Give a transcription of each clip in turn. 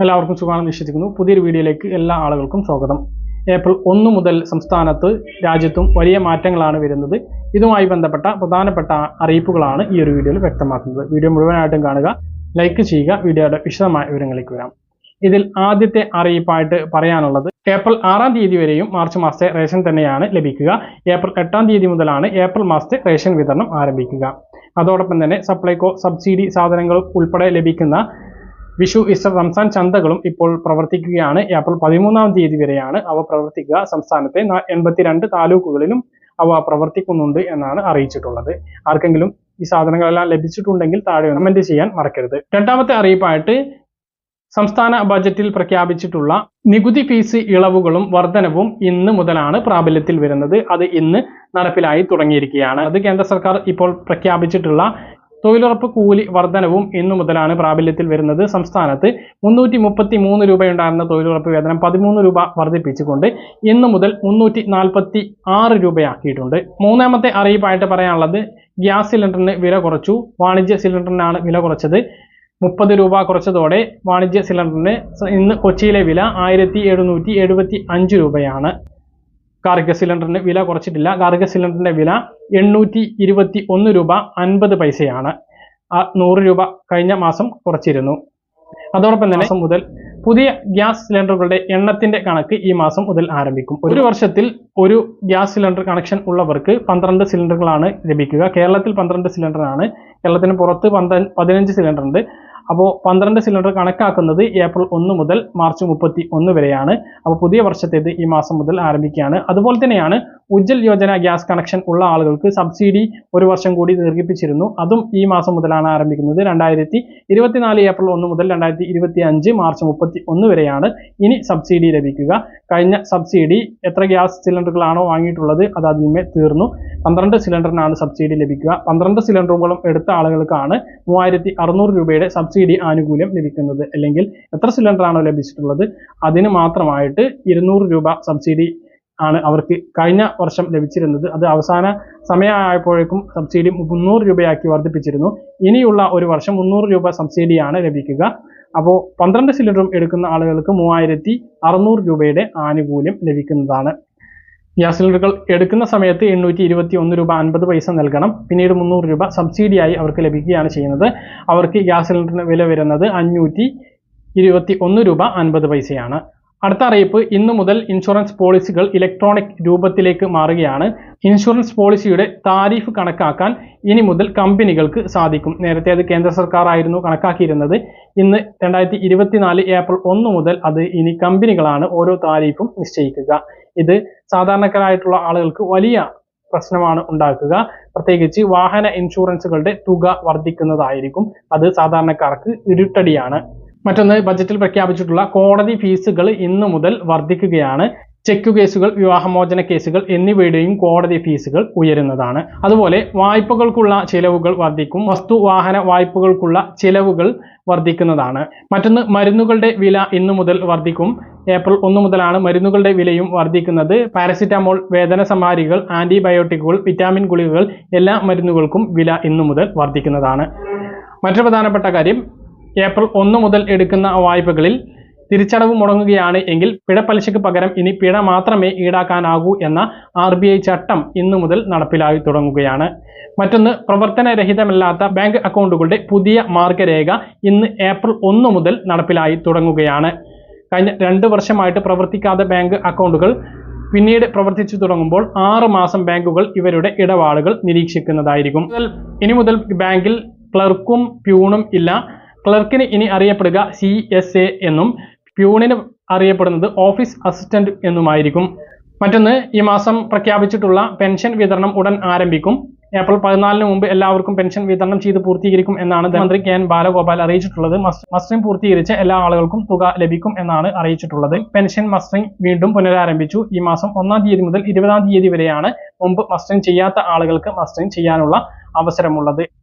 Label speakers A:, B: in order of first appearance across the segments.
A: എല്ലാവർക്കും സുഖമാണെന്ന് വിശ്വസിക്കുന്നു. പുതിയൊരു വീഡിയോയിലേക്ക് എല്ലാ ആളുകൾക്കും സ്വാഗതം. ഏപ്രിൽ ഒന്ന് മുതൽ സംസ്ഥാനത്ത് രാജ്യത്തും വലിയ മാറ്റങ്ങളാണ് വരുന്നത്. ഇതുമായി ബന്ധപ്പെട്ട പ്രധാനപ്പെട്ട അറിയിപ്പുകളാണ് ഈ ഒരു വീഡിയോയിൽ വ്യക്തമാക്കുന്നത്. വീഡിയോ മുഴുവനായിട്ടും കാണുക ലൈക്ക് ചെയ്യുക വീഡിയോയുടെ വിശദമായ വിവരങ്ങളിലേക്ക് വരാം. ഇതിൽ ആദ്യത്തെ അറിയിപ്പായിട്ട് പറയാനുള്ളത് ഏപ്രിൽ ആറാം തീയതി വരെയും മാർച്ച് മാസത്തെ റേഷൻ തന്നെയാണ് ലഭിക്കുക. ഏപ്രിൽ എട്ടാം തീയതി മുതലാണ് ഏപ്രിൽ മാസത്തെ റേഷൻ വിതരണം ആരംഭിക്കുക. അതോടൊപ്പം തന്നെ സപ്ലൈകോ സബ്സിഡി സാധനങ്ങൾ ഉൾപ്പെടെ ലഭിക്കുന്ന വിഷു ഈസ്റ്റർ റംസാൻ ചന്തകളും ഇപ്പോൾ പ്രവർത്തിക്കുകയാണ്. ഏപ്രിൽ പതിമൂന്നാം തീയതി വരെയാണ് അവ പ്രവർത്തിക്കുക. സംസ്ഥാനത്തെ എൺപത്തിരണ്ട് താലൂക്കുകളിലും അവ പ്രവർത്തിക്കുന്നുണ്ട് എന്നാണ് അറിയിച്ചിട്ടുള്ളത്. ആർക്കെങ്കിലും ഈ സാധനങ്ങളെല്ലാം ലഭിച്ചിട്ടുണ്ടെങ്കിൽ താഴെ കമന്റ് ചെയ്യാൻ മറക്കരുത്. രണ്ടാമത്തെ അറിയിപ്പായിട്ട് സംസ്ഥാന ബജറ്റിൽ പ്രഖ്യാപിച്ചിട്ടുള്ള നികുതി ഫീസ് ഇളവുകളും വർധനവും ഇന്ന് മുതലാണ് പ്രാബല്യത്തിൽ വരുന്നത്. അത് ഇന്ന് നടപ്പിലായി തുടങ്ങിയിരിക്കുകയാണ്. അത് കേന്ദ്ര സർക്കാർ ഇപ്പോൾ പ്രഖ്യാപിച്ചിട്ടുള്ള തൊഴിലുറപ്പ് കൂലി വർധനവും ഇന്നു മുതലാണ് പ്രാബല്യത്തിൽ വരുന്നത്. സംസ്ഥാനത്ത് മുന്നൂറ്റി മുപ്പത്തി മൂന്ന് രൂപയുണ്ടായിരുന്ന തൊഴിലുറപ്പ് വേതനം പതിമൂന്ന് രൂപ വർദ്ധിപ്പിച്ചുകൊണ്ട് ഇന്നു മുതൽ മുന്നൂറ്റി നാൽപ്പത്തി ആറ് രൂപയാക്കിയിട്ടുണ്ട്. മൂന്നാമത്തെ അറിയിപ്പായിട്ട് പറയാനുള്ളത് ഗ്യാസ് സിലിണ്ടറിന് വില കുറച്ചു. വാണിജ്യ സിലിണ്ടറിനാണ് വില കുറച്ചത്. മുപ്പത് രൂപ കുറച്ചതോടെ വാണിജ്യ സിലിണ്ടറിന് ഇന്ന് കൊച്ചിയിലെ വില ആയിരത്തി എഴുന്നൂറ്റി എഴുപത്തി അഞ്ച് രൂപയാണ്. കാർഗ സിലിണ്ടറിന് വില കുറച്ചിട്ടില്ല. കാർഗ സിലിണ്ടറിന്റെ വില എണ്ണൂറ്റി ഇരുപത്തി ഒന്ന് രൂപ അൻപത് പൈസയാണ്. ആ നൂറ് രൂപ കഴിഞ്ഞ മാസം കുറച്ചിരുന്നു. അതോടൊപ്പം തന്നെ മാസം മുതൽ പുതിയ ഗ്യാസ് സിലിണ്ടറുകളുടെ എണ്ണത്തിന്റെ കണക്ക് ഈ മാസം മുതൽ ആരംഭിക്കും. ഒരു വർഷത്തിൽ ഒരു ഗ്യാസ് സിലിണ്ടർ കണക്ഷൻ ഉള്ളവർക്ക് പന്ത്രണ്ട് സിലിണ്ടറുകളാണ് ലഭിക്കുക. കേരളത്തിൽ പന്ത്രണ്ട് സിലിണ്ടറാണ്. കേരളത്തിന് പുറത്ത് പന്ത പതിനഞ്ച് സിലിണ്ടർ ഉണ്ട് അപ്പോൾ പന്ത്രണ്ട് സിലിണ്ടർ കണക്കാക്കുന്നത് ഏപ്രിൽ ഒന്ന് മുതൽ മാർച്ച് മുപ്പത്തി ഒന്ന് വരെയാണ്. അപ്പോൾ പുതിയ വർഷത്തേത് ഈ മാസം മുതൽ ആരംഭിക്കുകയാണ്. അതുപോലെ തന്നെയാണ് ഉജ്ജൽ യോജന ഗ്യാസ് കണക്ഷൻ ഉള്ള ആളുകൾക്ക് സബ്സിഡി ഒരു വർഷം കൂടി ദീർഘിപ്പിച്ചിരുന്നു. അതും ഈ മാസം മുതലാണ് ആരംഭിക്കുന്നത്. രണ്ടായിരത്തി ഇരുപത്തിനാല് ഏപ്രിൽ ഒന്ന് മുതൽ രണ്ടായിരത്തി ഇരുപത്തി അഞ്ച് മാർച്ച് മുപ്പത്തി ഒന്ന് വരെയാണ് ഇനി സബ്സിഡി ലഭിക്കുക. കഴിഞ്ഞ സബ്സിഡി എത്ര ഗ്യാസ് സിലിണ്ടറുകളാണോ വാങ്ങിയിട്ടുള്ളത് അത് അതിന്മേൽ തീർന്നു. പന്ത്രണ്ട് സിലിണ്ടറിനാണ് സബ്സിഡി ലഭിക്കുക. പന്ത്രണ്ട് സിലിണ്ടറുകളും എടുത്ത ആളുകൾക്കാണ് മൂവായിരത്തി അറുന്നൂറ് രൂപയുടെ സബ്സിഡി ആനുകൂല്യം ലഭിക്കുന്നത്. അല്ലെങ്കിൽ എത്ര സിലിണ്ടറാണോ ലഭിച്ചിട്ടുള്ളത് അതിന് മാത്രമായിട്ട് ഇരുന്നൂറ് രൂപ സബ്സിഡി ആണ് അവർക്ക് കഴിഞ്ഞ വർഷം ലഭിച്ചിരുന്നത്. അത് അവസാന സമയമായപ്പോഴേക്കും സബ്സിഡി മുന്നൂറ് രൂപയാക്കി വർദ്ധിപ്പിച്ചിരുന്നു. ഇനിയുള്ള ഒരു വർഷം മുന്നൂറ് രൂപ സബ്സിഡിയാണ് ലഭിക്കുക. അപ്പോൾ പന്ത്രണ്ട് സിലിണ്ടറും എടുക്കുന്ന ആളുകൾക്ക് മൂവായിരത്തി അറുന്നൂറ് രൂപയുടെ ആനുകൂല്യം ലഭിക്കുന്നതാണ്. ഗ്യാസ് സിലിണ്ടറുകൾ എടുക്കുന്ന സമയത്ത് എണ്ണൂറ്റി ഇരുപത്തി ഒന്ന് രൂപ അൻപത് പൈസ നൽകണം. പിന്നീട് മുന്നൂറ് രൂപ സബ്സിഡിയായി അവർക്ക് ലഭിക്കുകയാണ് ചെയ്യുന്നത്. അവർക്ക് ഗ്യാസ് സിലിണ്ടറിന് വില വരുന്നത് അഞ്ഞൂറ്റി ഇരുപത്തി ഒന്ന് രൂപ അൻപത് പൈസയാണ്. അടുത്ത അറിയിപ്പ് ഇന്നു മുതൽ ഇൻഷുറൻസ് പോളിസികൾ ഇലക്ട്രോണിക് രൂപത്തിലേക്ക് മാറുകയാണ്. ഇൻഷുറൻസ് പോളിസിയുടെ താരിഫ് കണക്കാക്കാൻ ഇനി മുതൽ കമ്പനികൾക്ക് സാധിക്കും. നേരത്തെ അത് കേന്ദ്ര സർക്കാർ ആയിരുന്നു കണക്കാക്കിയിരുന്നത്. ഇന്ന് രണ്ടായിരത്തി ഏപ്രിൽ ഒന്ന് മുതൽ അത് ഇനി കമ്പനികളാണ് ഓരോ താരിഫും നിശ്ചയിക്കുക. ഇത് സാധാരണക്കാരായിട്ടുള്ള ആളുകൾക്ക് വലിയ പ്രശ്നമാണ് ഉണ്ടാക്കുക. പ്രത്യേകിച്ച് വാഹന ഇൻഷുറൻസുകളുടെ തുക വർദ്ധിക്കുന്നതായിരിക്കും അത് സാധാരണക്കാർക്ക് ഇരുട്ടടിയാണ്. മറ്റൊന്ന് ബജറ്റിൽ പ്രഖ്യാപിച്ചിട്ടുള്ള കോടതി ഫീസുകൾ ഇന്നു മുതൽ വർദ്ധിക്കുകയാണ് ചെക്ക് കേസുകൾ വിവാഹമോചന കേസുകൾ എന്നിവയുടെയും കോടതി ഫീസുകൾ ഉയരുന്നതാണ്. അതുപോലെ വായ്പകൾക്കുള്ള ചിലവുകൾ വർദ്ധിക്കും. വസ്തു വാഹന വായ്പകൾക്കുള്ള ചിലവുകൾ വർദ്ധിക്കുന്നതാണ്. മറ്റൊന്ന് മരുന്നുകളുടെ വില ഇന്നു മുതൽ വർദ്ധിക്കും. ഏപ്രിൽ ഒന്ന് മുതലാണ് മരുന്നുകളുടെ വിലയും വർദ്ധിക്കുന്നത്. പാരസിറ്റമോൾ വേദന സമാരികൾ ആന്റിബയോട്ടിക്കുകൾ വിറ്റാമിൻ ഗുളികകൾ എല്ലാ മരുന്നുകൾക്കും വില ഇന്നു മുതൽ വർദ്ധിക്കുന്നതാണ്. മറ്റൊരു പ്രധാനപ്പെട്ട കാര്യം ഏപ്രിൽ ഒന്ന് മുതൽ എടുക്കുന്ന വായ്പകളിൽ തിരിച്ചടവ് മുടങ്ങുകയാണ് എങ്കിൽ പിഴ പലിശയ്ക്ക് പകരം ഇനി പിഴ മാത്രമേ ഈടാക്കാനാകൂ എന്ന ആർ ബി ഐ ചട്ടം ഇന്നു മുതൽ നടപ്പിലായി തുടങ്ങുകയാണ്. മറ്റൊന്ന് പ്രവർത്തനരഹിതമല്ലാത്ത ബാങ്ക് അക്കൗണ്ടുകളുടെ പുതിയ മാർഗരേഖ ഇന്ന് ഏപ്രിൽ ഒന്ന് മുതൽ നടപ്പിലായി തുടങ്ങുകയാണ്. കഴിഞ്ഞ രണ്ട് വർഷമായിട്ട് പ്രവർത്തിക്കാത്ത ബാങ്ക് അക്കൗണ്ടുകൾ പിന്നീട് പ്രവർത്തിച്ചു തുടങ്ങുമ്പോൾ ആറ് മാസം ബാങ്കുകൾ ഇവരുടെ ഇടപാടുകൾ നിരീക്ഷിക്കുന്നതായിരിക്കും. ഇനി മുതൽ ബാങ്കിൽ ക്ലർക്കും പ്യൂണും ഇല്ല. ക്ലർക്കിന് ഇനി അറിയപ്പെടുക സി എന്നും പ്യൂണിന് അറിയപ്പെടുന്നത് ഓഫീസ് അസിസ്റ്റന്റ് എന്നുമായിരിക്കും. മറ്റൊന്ന് ഈ മാസം പ്രഖ്യാപിച്ചിട്ടുള്ള പെൻഷൻ വിതരണം ഉടൻ ആരംഭിക്കും. ഏപ്രിൽ പതിനാലിന് മുമ്പ് എല്ലാവർക്കും പെൻഷൻ വിതരണം ചെയ്ത് പൂർത്തീകരിക്കും എന്നാണ് മന്ത്രി കെ എൻ ബാലഗോപാൽ അറിയിച്ചിട്ടുള്ളത്. മസ്- മസ്റ്ററിംഗ് പൂർത്തീകരിച്ച എല്ലാ ആളുകൾക്കും തുക ലഭിക്കും എന്നാണ് അറിയിച്ചിട്ടുള്ളത്. പെൻഷൻ മസ്റ്ററിംഗ് വീണ്ടും പുനരാരംഭിച്ചു. ഈ മാസം ഒന്നാം തീയതി മുതൽ ഇരുപതാം തീയതി വരെയാണ് മുമ്പ് മസ്റ്ററിംഗ് ചെയ്യാത്ത ആളുകൾക്ക് മസ്റ്ററിംഗ് ചെയ്യാനുള്ള അവസരമുള്ളത്.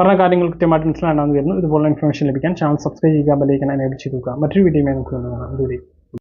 A: പറഞ്ഞ കാര്യങ്ങൾ കൃത്യമായിട്ട് മനസ്സിലാണെന്ന് വരുന്നു. ഇതുപോലുള്ള ഇൻഫർമേഷൻ ലഭിക്കാൻ ചാനൽ സബ്സ്ക്രൈബ് ചെയ്യുക ബെലൈക്കൻ എനേബിൾ ചെയ്ത് നോക്കുക മറ്റൊരു വീഡിയോയുമായി നമുക്ക് കാണാം.